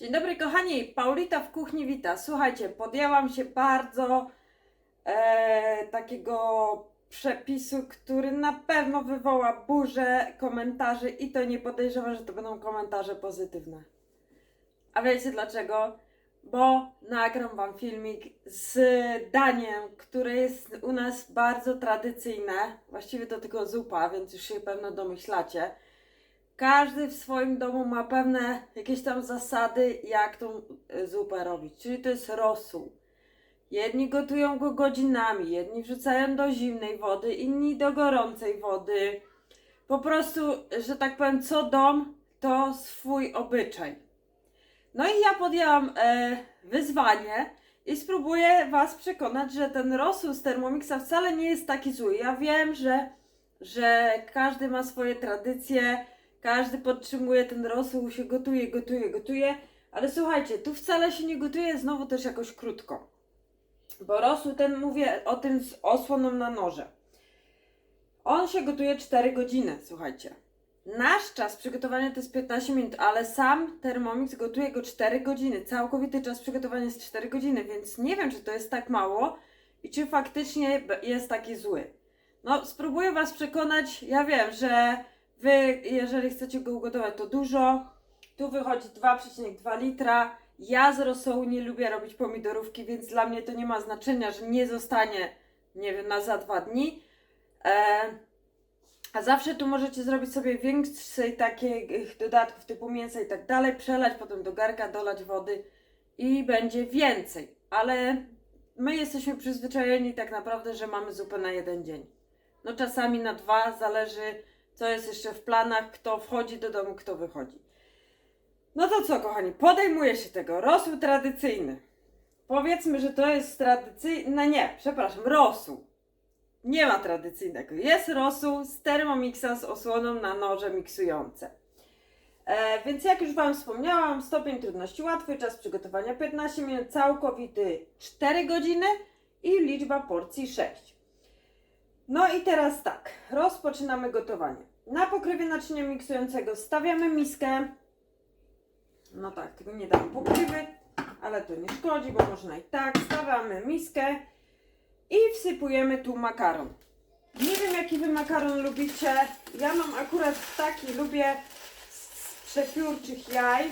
Dzień dobry kochani, Paulita w kuchni wita. Słuchajcie, podjęłam się bardzo e, takiego przepisu, który na pewno wywoła burzę komentarzy i to nie podejrzewam, że to będą komentarze pozytywne. A wiecie dlaczego? Bo nagram wam filmik z daniem, które jest u nas bardzo tradycyjne. Właściwie to tylko zupa, więc już się pewno domyślacie. Każdy w swoim domu ma pewne jakieś tam zasady, jak tą e, zupę robić. Czyli to jest rosół. Jedni gotują go godzinami, jedni wrzucają do zimnej wody, inni do gorącej wody. Po prostu, że tak powiem, co dom, to swój obyczaj. No i ja podjęłam e, wyzwanie i spróbuję Was przekonać, że ten rosół z Thermomixa wcale nie jest taki zły. Ja wiem, że, że każdy ma swoje tradycje, każdy podtrzymuje ten rosół, się gotuje, gotuje, gotuje, ale słuchajcie, tu wcale się nie gotuje znowu też jakoś krótko. Bo rosół ten, mówię o tym z osłoną na noże. On się gotuje 4 godziny, słuchajcie. Nasz czas przygotowania to jest 15 minut, ale sam Thermomix gotuje go 4 godziny. Całkowity czas przygotowania jest 4 godziny, więc nie wiem, czy to jest tak mało i czy faktycznie jest taki zły. No, spróbuję Was przekonać. Ja wiem, że Wy, jeżeli chcecie go ugotować, to dużo. Tu wychodzi 2,2 litra. Ja z rosołu nie lubię robić pomidorówki, więc dla mnie to nie ma znaczenia, że nie zostanie, nie wiem, na za dwa dni. E, a zawsze tu możecie zrobić sobie więcej takich dodatków typu mięsa i tak dalej, przelać potem do garka, dolać wody i będzie więcej. Ale my jesteśmy przyzwyczajeni tak naprawdę, że mamy zupę na jeden dzień. No czasami na dwa, zależy co jest jeszcze w planach, kto wchodzi do domu, kto wychodzi. No to co, kochani, podejmuję się tego. Rosół tradycyjny. Powiedzmy, że to jest tradycyjny. No nie, przepraszam, rosół. Nie ma tradycyjnego. Jest rosół z Thermomixa z osłoną na noże miksujące. E, więc jak już Wam wspomniałam, stopień trudności łatwy, czas przygotowania 15 minut, całkowity 4 godziny i liczba porcji 6. No i teraz tak, rozpoczynamy gotowanie. Na pokrywie naczynia miksującego stawiamy miskę. No tak, nie dam pokrywy, ale to nie szkodzi, bo można i tak. Stawiamy miskę i wsypujemy tu makaron. Nie wiem jaki wy makaron lubicie. Ja mam akurat taki, lubię z przepiórczych jaj.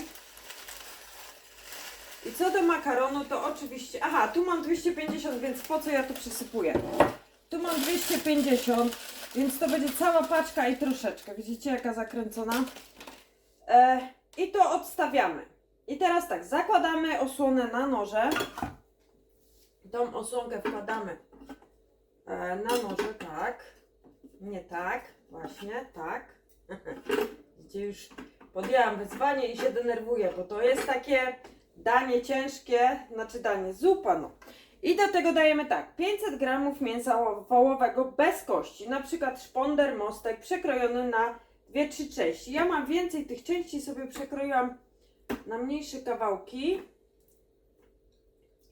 I co do makaronu, to oczywiście. Aha, tu mam 250, więc po co ja to przysypuję? Tu mam 250, więc to będzie cała paczka i troszeczkę. Widzicie, jaka zakręcona? E, I to odstawiamy. I teraz tak, zakładamy osłonę na noże. Tą osłonkę wkładamy e, na noże, tak. Nie tak, właśnie, tak. Gdzie już podjęłam wyzwanie i się denerwuję, bo to jest takie danie ciężkie, znaczy danie zupa, no. I do tego dajemy tak, 500 gramów mięsa wołowego bez kości, na przykład szponder, mostek przekrojony na 2-3 części. Ja mam więcej tych części, sobie przekroiłam na mniejsze kawałki.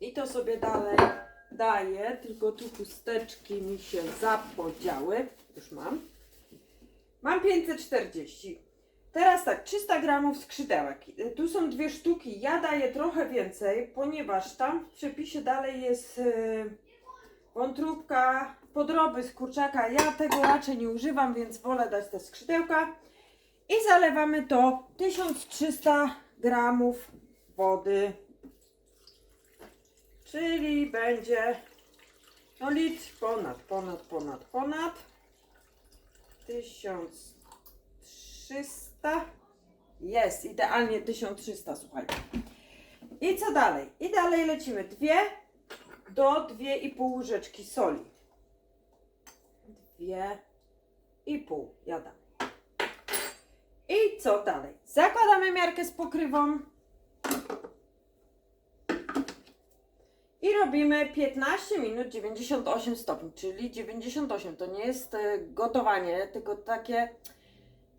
I to sobie dalej daję, tylko tu chusteczki mi się zapodziały. Już mam. Mam 540. Teraz tak, 300 gramów skrzydełek. Y, Tu są dwie sztuki. Ja daję trochę więcej, ponieważ tam w przepisie dalej jest yy, wątróbka, podroby z kurczaka. Ja tego raczej nie używam, więc wolę dać te skrzydełka. I zalewamy to 1300 gramów wody. Czyli będzie no litr ponad, ponad, ponad, ponad. 1300. Jest, idealnie 1300, słuchajcie. I co dalej? I dalej lecimy. Dwie do 2,5 łyżeczki soli. Dwie i pół. Jadam. I co dalej? Zakładamy miarkę z pokrywą. I robimy 15 minut 98 stopni, czyli 98 to nie jest e, gotowanie, tylko takie,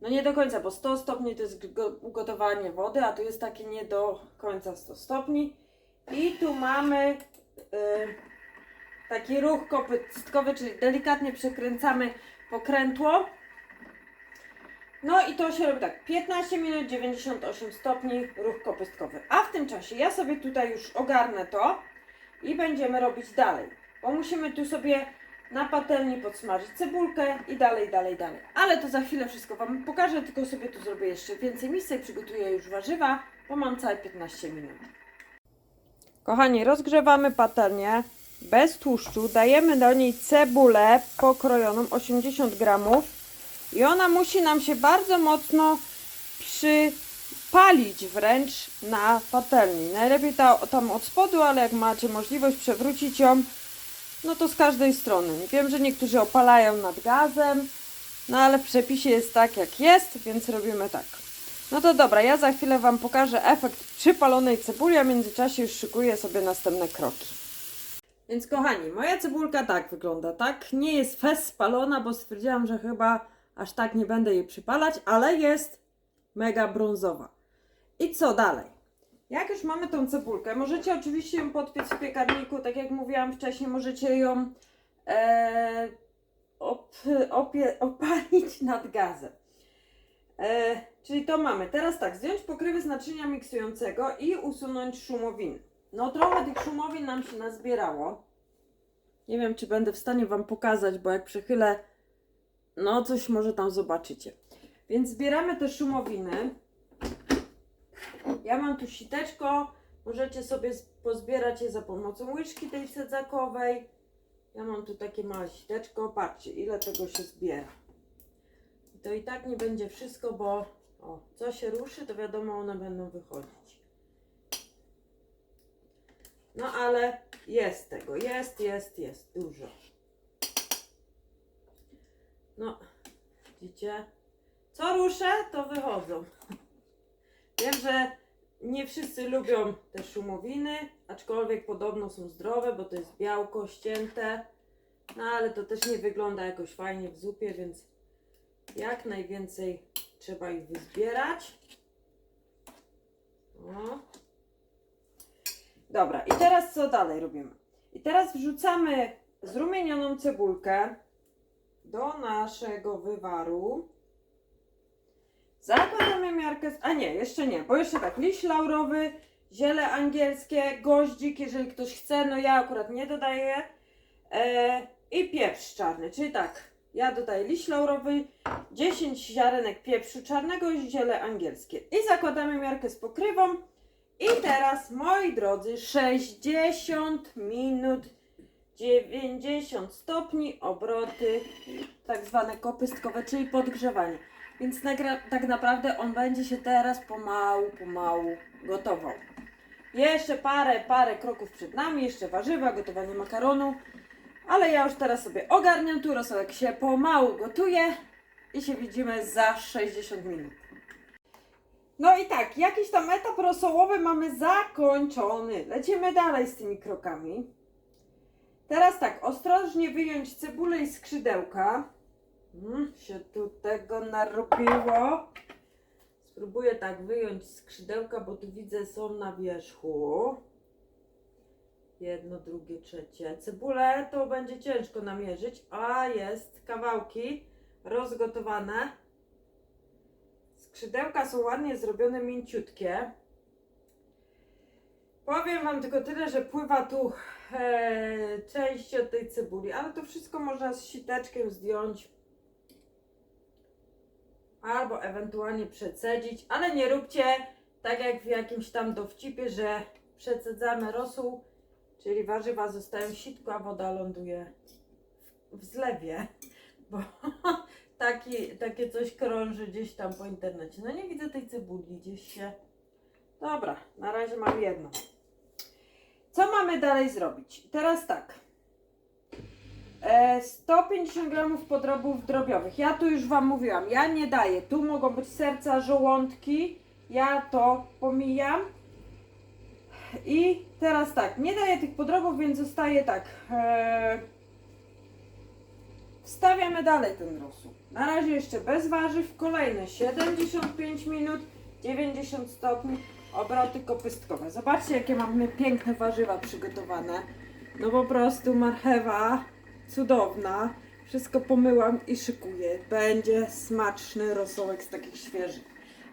no nie do końca, bo 100 stopni to jest go- ugotowanie wody, a tu jest takie nie do końca 100 stopni. I tu mamy e, taki ruch kopytkowy, czyli delikatnie przekręcamy pokrętło. No i to się robi tak, 15 minut, 98 stopni, ruch kopystkowy. A w tym czasie ja sobie tutaj już ogarnę to i będziemy robić dalej. Bo musimy tu sobie na patelni podsmażyć cebulkę i dalej, dalej, dalej. Ale to za chwilę wszystko Wam pokażę, tylko sobie tu zrobię jeszcze więcej miejsca i przygotuję już warzywa, bo mam całe 15 minut. Kochani, rozgrzewamy patelnię bez tłuszczu, dajemy do niej cebulę pokrojoną 80 gramów i ona musi nam się bardzo mocno przypalić wręcz na patelni. Najlepiej ta, tam od spodu, ale jak macie możliwość przewrócić ją, no to z każdej strony. Wiem, że niektórzy opalają nad gazem, no ale w przepisie jest tak jak jest, więc robimy tak. No to dobra, ja za chwilę Wam pokażę efekt przypalonej cebuli, a w międzyczasie już szykuję sobie następne kroki. Więc kochani, moja cebulka tak wygląda, tak? Nie jest fest spalona, bo stwierdziłam, że chyba aż tak nie będę jej przypalać, ale jest mega brązowa. I co dalej? Jak już mamy tą cebulkę, możecie oczywiście ją podpiec w piekarniku, tak jak mówiłam wcześniej, możecie ją e, op, opie, opalić nad gazem. E, czyli to mamy. Teraz tak, zdjąć pokrywy z naczynia miksującego i usunąć szumowiny. No trochę tych szumowin nam się nazbierało. Nie wiem, czy będę w stanie Wam pokazać, bo jak przechylę, no coś może tam zobaczycie. Więc zbieramy te szumowiny. Ja mam tu siteczko. Możecie sobie pozbierać je za pomocą łyżki tej sedzakowej. Ja mam tu takie małe siteczko. Patrzcie, ile tego się zbiera. I to i tak nie będzie wszystko, bo o, co się ruszy, to wiadomo, one będą wychodzić. No ale jest tego, jest, jest, jest, dużo. No, widzicie? Co ruszę, to wychodzą. Wiem, że nie wszyscy lubią te szumowiny, aczkolwiek podobno są zdrowe, bo to jest białko ścięte. No ale to też nie wygląda jakoś fajnie w zupie, więc jak najwięcej trzeba ich wyzbierać. O. Dobra, i teraz co dalej robimy? I teraz wrzucamy zrumienioną cebulkę do naszego wywaru. Zakładamy miarkę, a nie, jeszcze nie, bo jeszcze tak, liść laurowy, ziele angielskie, goździk, jeżeli ktoś chce, no ja akurat nie dodaję. E, I pieprz czarny, czyli tak, ja dodaję liść laurowy, 10 ziarenek pieprzu czarnego i ziele angielskie. I zakładamy miarkę z pokrywą. I teraz, moi drodzy, 60 minut, 90 stopni, obroty, tak zwane kopystkowe, czyli podgrzewanie. Więc tak naprawdę on będzie się teraz pomału, pomału gotował. Jeszcze parę, parę kroków przed nami, jeszcze warzywa, gotowanie makaronu. Ale ja już teraz sobie ogarniam tu, rosołek się pomału gotuje i się widzimy za 60 minut. No i tak, jakiś tam etap rosołowy mamy zakończony. Lecimy dalej z tymi krokami. Teraz tak, ostrożnie wyjąć cebulę i skrzydełka. Mm, się tu tego narobiło. Spróbuję tak wyjąć skrzydełka, bo tu widzę są na wierzchu. Jedno, drugie, trzecie. Cebulę to będzie ciężko namierzyć, a jest kawałki rozgotowane. Skrzydełka są ładnie zrobione, mięciutkie. Powiem Wam tylko tyle, że pływa tu e, część od tej cebuli, ale to wszystko można z siteczkiem zdjąć. Albo ewentualnie przecedzić, ale nie róbcie tak jak w jakimś tam dowcipie, że przecedzamy rosół, czyli warzywa zostają sitko, a woda ląduje w zlewie, bo taki, takie coś krąży gdzieś tam po internecie. No nie widzę tej cebuli, gdzieś się... Dobra, na razie mam jedną. Co mamy dalej zrobić? Teraz tak. E, 150 gramów podrobów drobiowych. Ja tu już Wam mówiłam, ja nie daję. Tu mogą być serca, żołądki. Ja to pomijam. I teraz tak, nie daję tych podrobów, więc zostaje tak. E, wstawiamy dalej ten rosół. Na razie jeszcze bez warzyw. Kolejne 75 minut, 90 stopni, obroty kopystkowe. Zobaczcie, jakie mamy piękne warzywa przygotowane. No po prostu marchewa cudowna. Wszystko pomyłam i szykuję. Będzie smaczny rosołek z takich świeżych.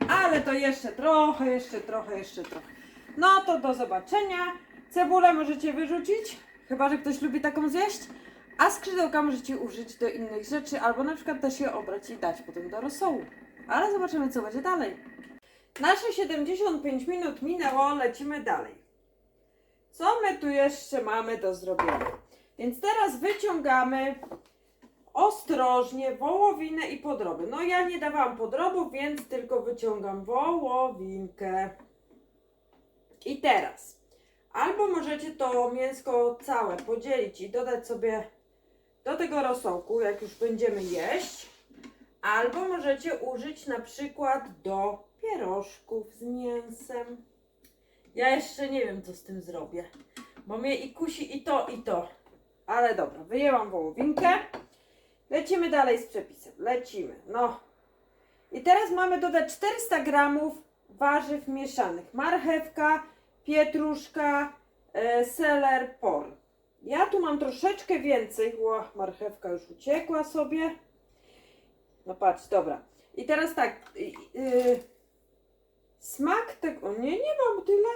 Ale to jeszcze trochę, jeszcze trochę, jeszcze trochę. No to do zobaczenia. Cebulę możecie wyrzucić, chyba że ktoś lubi taką zjeść. A skrzydełka możecie użyć do innych rzeczy, albo na przykład też je obrać i dać potem do rosołu. Ale zobaczymy, co będzie dalej. Nasze 75 minut minęło, lecimy dalej. Co my tu jeszcze mamy do zrobienia? Więc teraz wyciągamy ostrożnie wołowinę i podroby. No ja nie dawałam podrobów, więc tylko wyciągam wołowinkę. I teraz albo możecie to mięsko całe podzielić i dodać sobie do tego rosołku, jak już będziemy jeść, albo możecie użyć na przykład do pierożków z mięsem. Ja jeszcze nie wiem, co z tym zrobię, bo mnie i kusi i to, i to. Ale dobra, wyjęłam wołowinkę. Lecimy dalej z przepisem. Lecimy. No. I teraz mamy dodać 400 gramów warzyw mieszanych. Marchewka, pietruszka, e, seler, por. Ja tu mam troszeczkę więcej. Ło, marchewka już uciekła sobie. No patrz, dobra. I teraz tak. y, y, smak tego. Nie, nie mam tyle.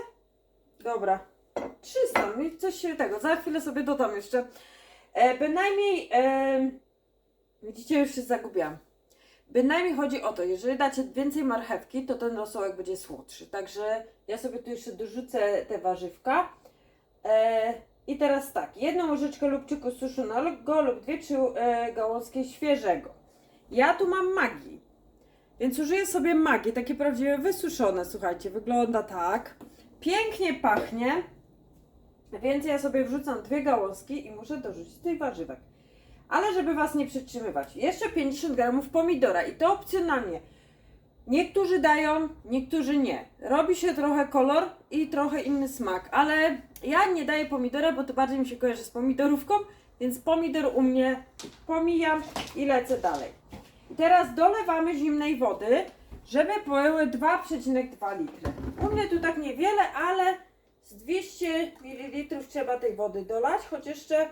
Dobra. 300. Mi coś się tego. Za chwilę sobie dodam jeszcze. E, bynajmniej. E, widzicie, już się zagubiłam. Bynajmniej chodzi o to, jeżeli dacie więcej marchewki, to ten rosołek będzie słodszy. Także ja sobie tu jeszcze dorzucę te warzywka. E, I teraz tak, jedną łyżeczkę lubczyku suszonego lub dwie trzy e, gałązki świeżego. Ja tu mam magii, więc użyję sobie magii, takie prawdziwe wysuszone, słuchajcie, wygląda tak. Pięknie pachnie, więc ja sobie wrzucam dwie gałązki i muszę dorzucić tych warzywek. Ale żeby Was nie przytrzymywać, jeszcze 50 gramów pomidora i to opcjonalnie. Niektórzy dają, niektórzy nie. Robi się trochę kolor i trochę inny smak, ale ja nie daję pomidora, bo to bardziej mi się kojarzy z pomidorówką, więc pomidor u mnie pomijam i lecę dalej. I teraz dolewamy zimnej wody, żeby były 2,2 litry. U mnie tu tak niewiele, ale z 200 ml trzeba tej wody dolać, choć jeszcze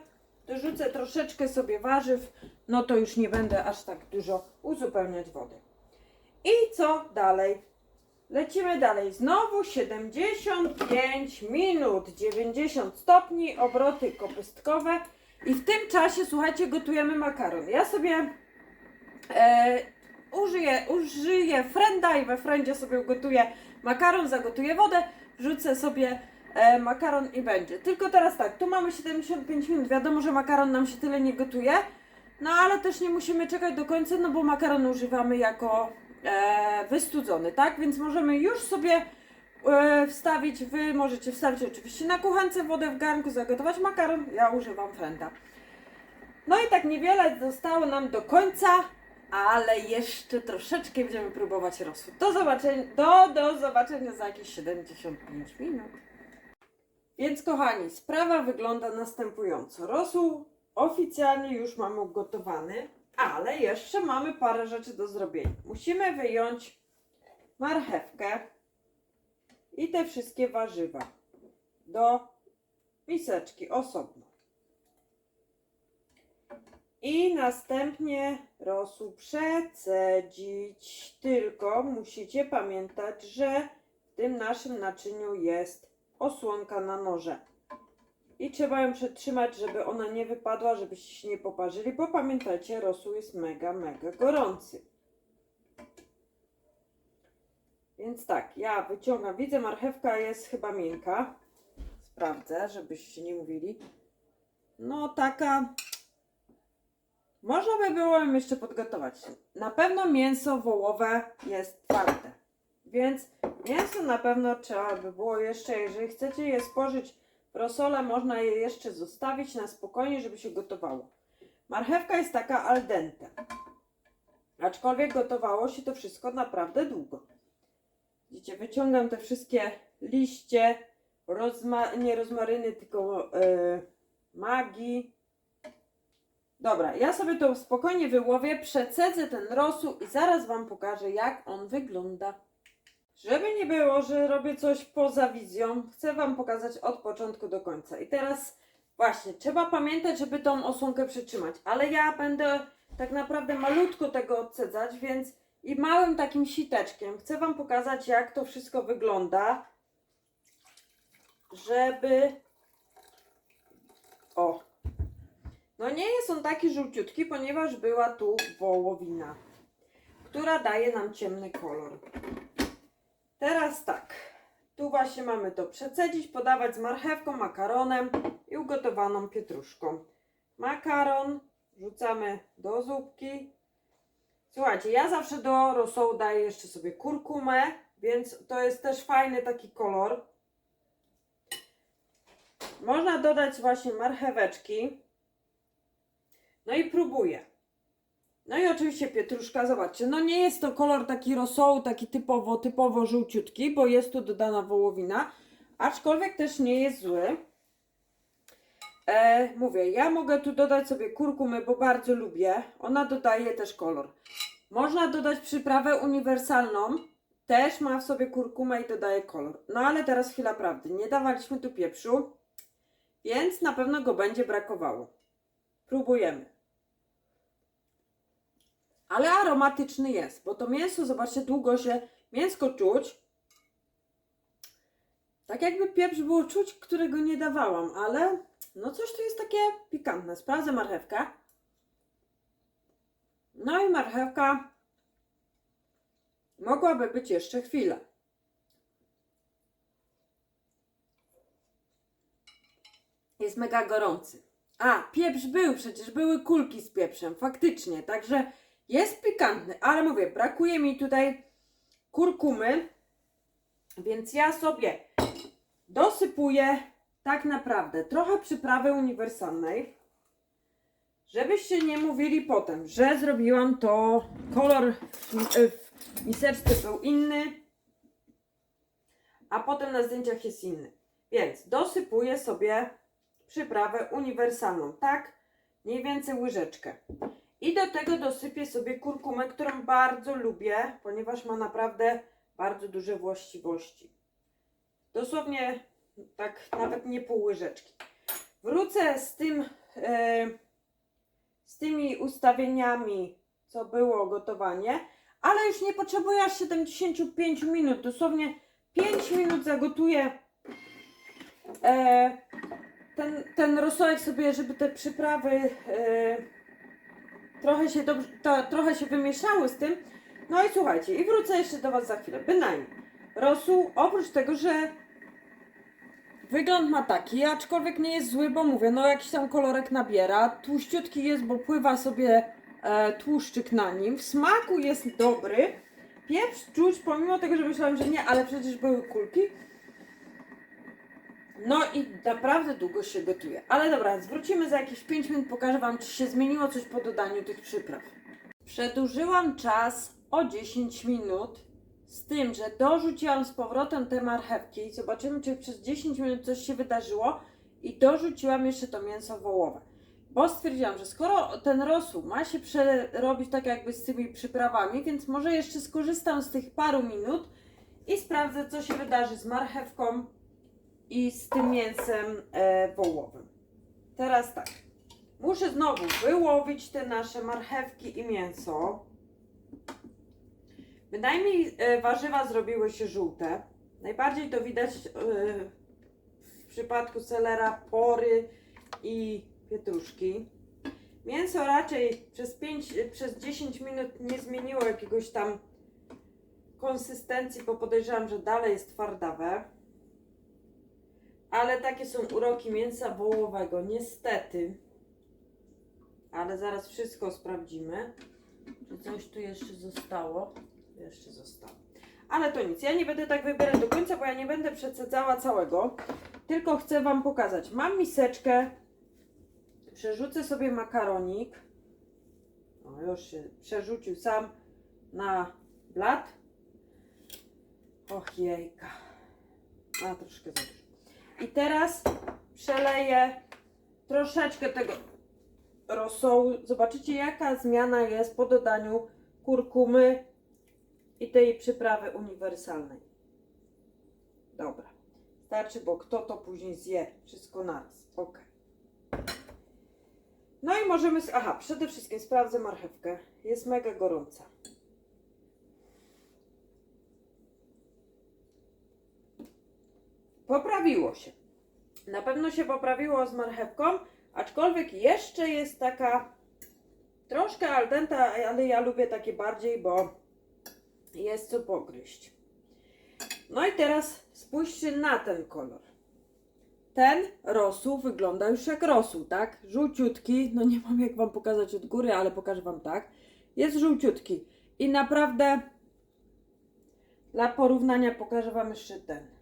dorzucę troszeczkę sobie warzyw, no to już nie będę aż tak dużo uzupełniać wody. I co dalej? Lecimy dalej. Znowu 75 minut, 90 stopni, obroty kopystkowe. I w tym czasie, słuchajcie, gotujemy makaron. Ja sobie e, użyję, użyję frenda i we frendzie sobie ugotuję makaron, zagotuję wodę, wrzucę sobie e, makaron i będzie. Tylko teraz tak, tu mamy 75 minut. Wiadomo, że makaron nam się tyle nie gotuje. No ale też nie musimy czekać do końca, no bo makaron używamy jako e, wystudzony, tak? Więc możemy już sobie e, wstawić, wy możecie wstawić oczywiście na kuchence wodę w garnku, zagotować makaron, ja używam frenda. No i tak niewiele zostało nam do końca, ale jeszcze troszeczkę będziemy próbować rosół. Do zobaczenia, do, do zobaczenia za jakieś 75 minut. Więc kochani, sprawa wygląda następująco. Rosół oficjalnie już mamy ugotowany, ale jeszcze mamy parę rzeczy do zrobienia. Musimy wyjąć marchewkę i te wszystkie warzywa do miseczki osobno. I następnie rosół przecedzić. Tylko musicie pamiętać, że w tym naszym naczyniu jest osłonka na noże. I trzeba ją przetrzymać, żeby ona nie wypadła, żebyście się nie poparzyli, bo pamiętajcie, rosół jest mega, mega gorący. Więc tak, ja wyciągam, widzę marchewka jest chyba miękka. Sprawdzę, żebyście nie mówili. No taka... Można by było ją jeszcze podgotować. Na pewno mięso wołowe jest twarde. Więc mięso na pewno trzeba by było jeszcze, jeżeli chcecie je spożyć rosole, można je jeszcze zostawić na spokojnie, żeby się gotowało. Marchewka jest taka al dente. Aczkolwiek gotowało się to wszystko naprawdę długo. Widzicie, wyciągam te wszystkie liście, rozma nie rozmaryny, tylko yy, magii. Dobra, ja sobie to spokojnie wyłowię, przecedzę ten rosół i zaraz Wam pokażę, jak on wygląda. Żeby nie było, że robię coś poza wizją, chcę Wam pokazać od początku do końca. I teraz Właśnie, trzeba pamiętać, żeby tą osłonkę przytrzymać, ale ja będę tak naprawdę malutko tego odcedzać, więc i małym takim siteczkiem chcę Wam pokazać, jak to wszystko wygląda, żeby... O! No nie jest on taki żółciutki, ponieważ była tu wołowina, która daje nam ciemny kolor. Teraz tak, tu właśnie mamy to przecedzić, podawać z marchewką, makaronem i ugotowaną pietruszką. Makaron wrzucamy do zupki. Słuchajcie, ja zawsze do rosołu daję jeszcze sobie kurkumę, więc to jest też fajny taki kolor. Można dodać właśnie marcheweczki. No i próbuję. No i oczywiście pietruszka, zobaczcie, no nie jest to kolor taki rosołu, taki typowo, typowo żółciutki, bo jest tu dodana wołowina, aczkolwiek też nie jest zły. E, mówię, ja mogę tu dodać sobie kurkumy, bo bardzo lubię. Ona dodaje też kolor. Można dodać przyprawę uniwersalną, też ma w sobie kurkumę i dodaje kolor. No ale teraz chwila prawdy, nie dawaliśmy tu pieprzu, więc na pewno go będzie brakowało. Próbujemy. Ale aromatyczny jest, bo to mięso, zobaczcie, długo się mięsko czuć. Tak jakby pieprz było czuć, którego nie dawałam, ale no coś tu jest takie pikantne. Sprawdzę marchewkę. No i marchewka mogłaby być jeszcze chwilę. Jest mega gorący. A, pieprz był, przecież były kulki z pieprzem, faktycznie, także jest pikantny, ale mówię, brakuje mi tutaj kurkumy, więc ja sobie dosypuję tak naprawdę trochę przyprawy uniwersalnej, żebyście nie mówili potem, że zrobiłam to, kolor w, miseczce był inny, a potem na zdjęciach jest inny. Więc dosypuję sobie przyprawę uniwersalną, tak? Mniej więcej łyżeczkę. I do tego dosypię sobie kurkumę, którą bardzo lubię, ponieważ ma naprawdę bardzo duże właściwości. Dosłownie tak nawet nie pół łyżeczki. Wrócę z tym, e, z tymi ustawieniami, co było gotowanie, ale już nie potrzebuję aż 75 minut. Dosłownie 5 minut zagotuję e, ten, ten rosołek sobie, żeby te przyprawy e, trochę się to, trochę się wymieszały z tym. No i słuchajcie, i wrócę jeszcze do Was za chwilę. Bynajmniej. Rosół, oprócz tego, że wygląd ma taki, aczkolwiek nie jest zły, bo mówię, no jakiś tam kolorek nabiera. Tłuściutki jest, bo pływa sobie e, tłuszczyk na nim. W smaku jest dobry. Pieprz czuć, pomimo tego, że myślałam, że nie, ale przecież były kulki. No i naprawdę długo się gotuje. Ale dobra, zwrócimy za jakieś 5 minut, pokażę Wam, czy się zmieniło coś po dodaniu tych przypraw. Przedłużyłam czas o 10 minut, z tym, że dorzuciłam z powrotem te marchewki. Zobaczymy, czy przez 10 minut coś się wydarzyło. I dorzuciłam jeszcze to mięso wołowe. Bo stwierdziłam, że skoro ten rosół ma się przerobić tak jakby z tymi przyprawami, więc może jeszcze skorzystam z tych paru minut i sprawdzę, co się wydarzy z marchewką i z tym mięsem e, wołowym. Teraz tak. Muszę znowu wyłowić te nasze marchewki i mięso. Bynajmniej e, warzywa zrobiły się żółte. Najbardziej to widać e, w przypadku selera, pory i pietruszki. Mięso raczej przez, 5, przez 10 minut nie zmieniło jakiegoś tam konsystencji, bo podejrzewam, że dalej jest twardawe. Ale takie są uroki mięsa wołowego, niestety. Ale zaraz wszystko sprawdzimy. Czy coś tu jeszcze zostało? Jeszcze zostało. Ale to nic, ja nie będę tak wybierać do końca, bo ja nie będę przecedzała całego. Tylko chcę Wam pokazać. Mam miseczkę. Przerzucę sobie makaronik. O, już się przerzucił sam na blat. Och jejka. A, troszkę za. I teraz przeleję troszeczkę tego rosołu. Zobaczycie jaka zmiana jest po dodaniu kurkumy i tej przyprawy uniwersalnej. Dobra. Starczy, bo kto to później zje? Wszystko naraz. Ok. i możemy. Aha, przede wszystkim sprawdzę marchewkę. Jest mega gorąca. Poprawiło się. Na pewno się poprawiło z marchewką, aczkolwiek jeszcze jest taka troszkę al dente, ale ja lubię takie bardziej, bo jest co pogryźć. No i teraz spójrzcie na ten kolor. Ten rosół wygląda już jak rosół, tak? Żółciutki, no nie mam jak wam pokazać od góry, ale pokażę wam tak. Jest żółciutki i naprawdę dla porównania pokażę wam jeszcze ten.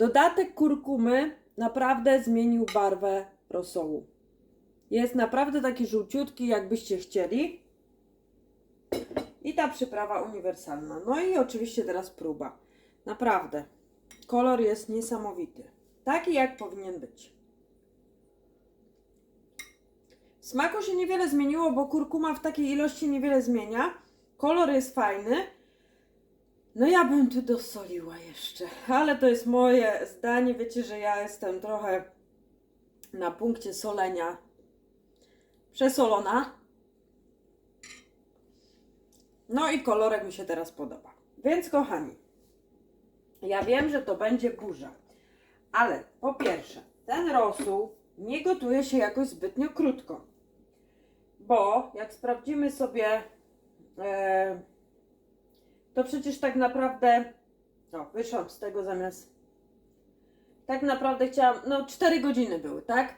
Dodatek kurkumy naprawdę zmienił barwę rosołu. Jest naprawdę taki żółciutki, jakbyście chcieli. I ta przyprawa uniwersalna. No i oczywiście teraz próba. Naprawdę. Kolor jest niesamowity. Taki jak powinien być. W smaku się niewiele zmieniło, bo kurkuma w takiej ilości niewiele zmienia. Kolor jest fajny. No ja bym tu dosoliła jeszcze, ale to jest moje zdanie. Wiecie, że ja jestem trochę na punkcie solenia przesolona. No i kolorek mi się teraz podoba. Więc kochani, ja wiem, że to będzie burza, ale po pierwsze, ten rosół nie gotuje się jakoś zbytnio krótko, bo jak sprawdzimy sobie, e, to przecież tak naprawdę, o, wyszłam z tego zamiast, tak naprawdę chciałam, no 4 godziny były, tak?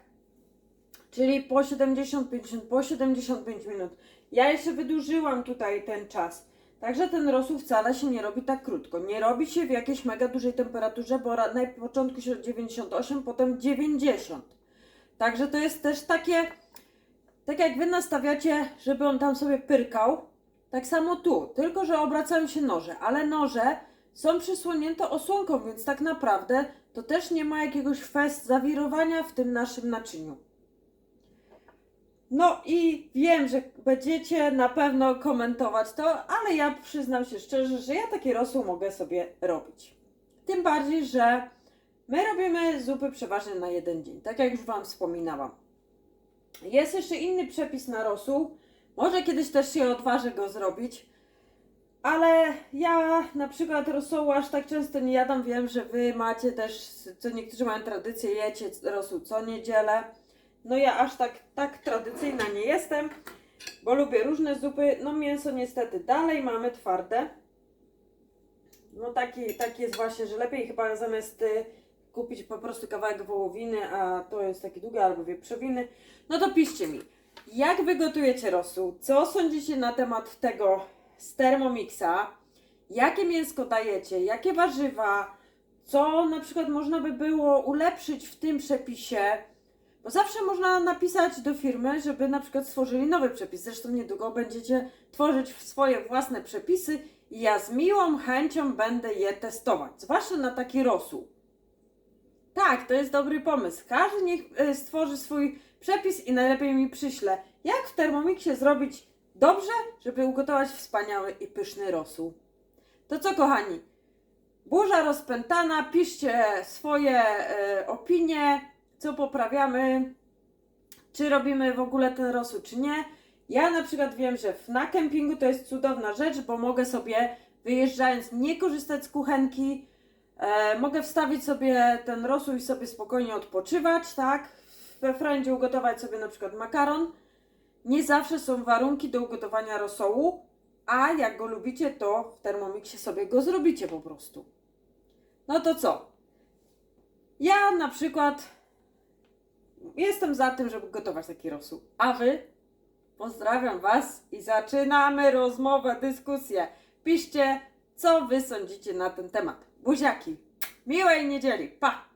Czyli po 75, po 75 minut. Ja jeszcze wydłużyłam tutaj ten czas. Także ten rosół wcale się nie robi tak krótko. Nie robi się w jakiejś mega dużej temperaturze, bo na początku się 98, potem 90. Także to jest też takie, tak jak wy nastawiacie, żeby on tam sobie pyrkał, tak samo tu, tylko że obracają się noże, ale noże są przysłonięte osłonką, więc tak naprawdę to też nie ma jakiegoś fest zawirowania w tym naszym naczyniu. No i wiem, że będziecie na pewno komentować to, ale ja przyznam się szczerze, że ja taki rosół mogę sobie robić. Tym bardziej, że my robimy zupy przeważnie na jeden dzień, tak jak już Wam wspominałam. Jest jeszcze inny przepis na rosół. Może kiedyś też się odważę go zrobić. Ale ja na przykład rosołu aż tak często nie jadam. Wiem, że wy macie też, co niektórzy mają tradycję, jecie rosół co niedzielę. No ja aż tak, tak tradycyjna nie jestem, bo lubię różne zupy. No mięso niestety dalej mamy twarde. No taki, taki jest właśnie, że lepiej chyba zamiast y, kupić po prostu kawałek wołowiny, a to jest taki długi, albo wieprzowiny. No to piszcie mi, jak wy gotujecie rosół? Co sądzicie na temat tego z Thermomixa? Jakie mięsko dajecie? Jakie warzywa? Co na przykład można by było ulepszyć w tym przepisie? Bo zawsze można napisać do firmy, żeby na przykład stworzyli nowy przepis. Zresztą niedługo będziecie tworzyć swoje własne przepisy i ja z miłą chęcią będę je testować. Zwłaszcza na taki rosół. Tak, to jest dobry pomysł. Każdy niech e, stworzy swój przepis i najlepiej mi przyśle, jak w Thermomixie zrobić dobrze, żeby ugotować wspaniały i pyszny rosół. To co, kochani? Burza rozpętana, piszcie swoje e, opinie, co poprawiamy, czy robimy w ogóle ten rosół, czy nie. Ja na przykład wiem, że na kempingu to jest cudowna rzecz, bo mogę sobie wyjeżdżając nie korzystać z kuchenki, e, mogę wstawić sobie ten rosół i sobie spokojnie odpoczywać, tak? We frandzie ugotować sobie na przykład makaron. Nie zawsze są warunki do ugotowania rosołu, a jak go lubicie, to w Thermomixie sobie go zrobicie po prostu. No to co? Ja na przykład jestem za tym, żeby gotować taki rosół. A wy? Pozdrawiam Was i zaczynamy rozmowę, dyskusję. Piszcie, co wy sądzicie na ten temat. Buziaki. Miłej niedzieli. Pa!